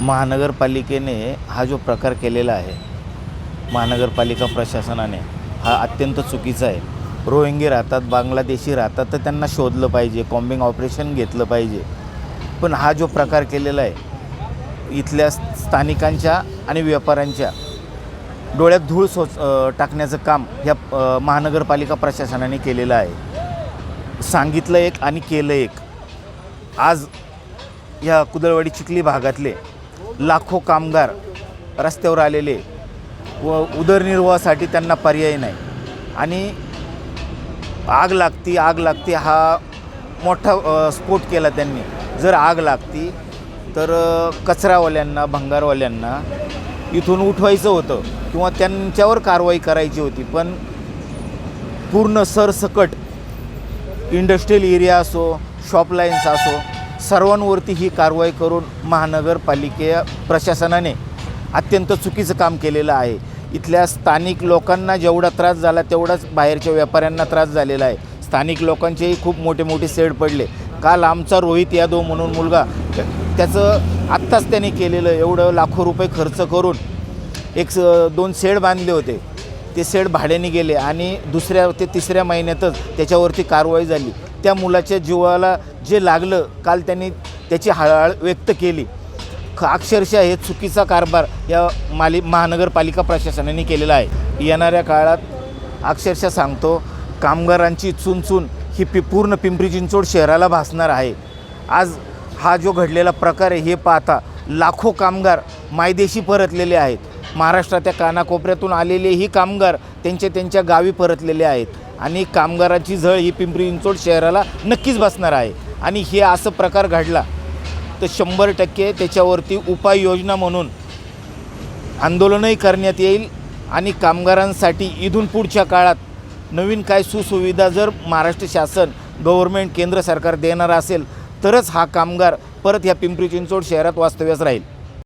महानगरपालिकेने हा जो प्रकार केलेला आहे महानगरपालिका प्रशासनाने हा अत्यंत चुकीचा आहे. रोहिंगी राहतात बांगलादेशी राहतात तर त्यांना शोधलं पाहिजे कॉम्बिंग ऑपरेशन घेतलं पाहिजे. पण हा जो प्रकार केलेला आहे इथल्या स्थानिकांच्या आणि व्यापाऱ्यांच्या डोळ्यात धूळ सोच टाकण्याचं काम ह्या महानगरपालिका प्रशासनाने केलेलं आहे. सांगितलं एक आणि केलं एक. आज ह्या कुदळवाडी चिखली भागातले लाखो कामगार रस्त्यावर आलेले व उदरनिर्वाहासाठी त्यांना पर्याय नाही. आणि आग लागती आग लागती हा मोठा स्फोट केला त्यांनी. जर आग लागती तर कचरावाल्यांना भंगारवाल्यांना इथून उठवायचं होतं किंवा त्यांच्यावर कारवाई करायची होती. पण पूर्ण सरसकट इंडस्ट्रीयल एरिया असो शॉप लाईन्स असो सर्वांवरती ही कारवाई करून महानगरपालिके प्रशासनाने अत्यंत चुकीचं काम केलेलं आहे. इथल्या स्थानिक लोकांना जेवढा त्रास झाला तेवढाच बाहेरच्या व्यापाऱ्यांना त्रास झालेला आहे. स्थानिक लोकांचेही खूप मोठे मोठे सेड पडले. काल आमचा रोहित यादव म्हणून मुलगा त्याचं आत्ताच त्याने केलेलं एवढं लाखो रुपये खर्च करून एक स- दोन शेड बांधले होते. ते शेड भाड्याने गेले आणि दुसऱ्या ते तिसऱ्या महिन्यातच त्याच्यावरती कारवाई झाली. त्या मुलाच्या जीवाला जे लागलं काल त्यांनी त्याची हळहळ व्यक्त केली. ख अक्षरशः हे चुकीचा कारभार या माली महानगरपालिका प्रशासनाने केलेला आहे. येणाऱ्या काळात अक्षरशः सांगतो कामगारांची चुनचून ही पि पूर्ण पिंपरी चिंचवड शहराला भासणार आहे. आज हा जो घडलेला प्रकार आहे हे पाहता लाखो कामगार मायदेशी परतलेले आहेत. महाराष्ट्राच्या कानाकोपऱ्यातून आलेले ही कामगार त्यांच्या त्यांच्या गावी परतलेले आहेत. आणि कामगाराची झळ ही पिंपरी चिंचवड शहराला नक्कीच बसणार आहे. आणि हे असं प्रकार घडला तर शंभर टक्के त्याच्यावरती उपाययोजना म्हणून आंदोलनही करण्यात येईल आणि कामगारांसाठी इथून पुढच्या काळात नवीन काय सुसुविधा जर महाराष्ट्र शासन गव्हर्मेंट केंद्र सरकार देणार असेल तरच हा कामगार परत ह्या पिंपरी चिंचवड शहरात वास्तव्यास राहील.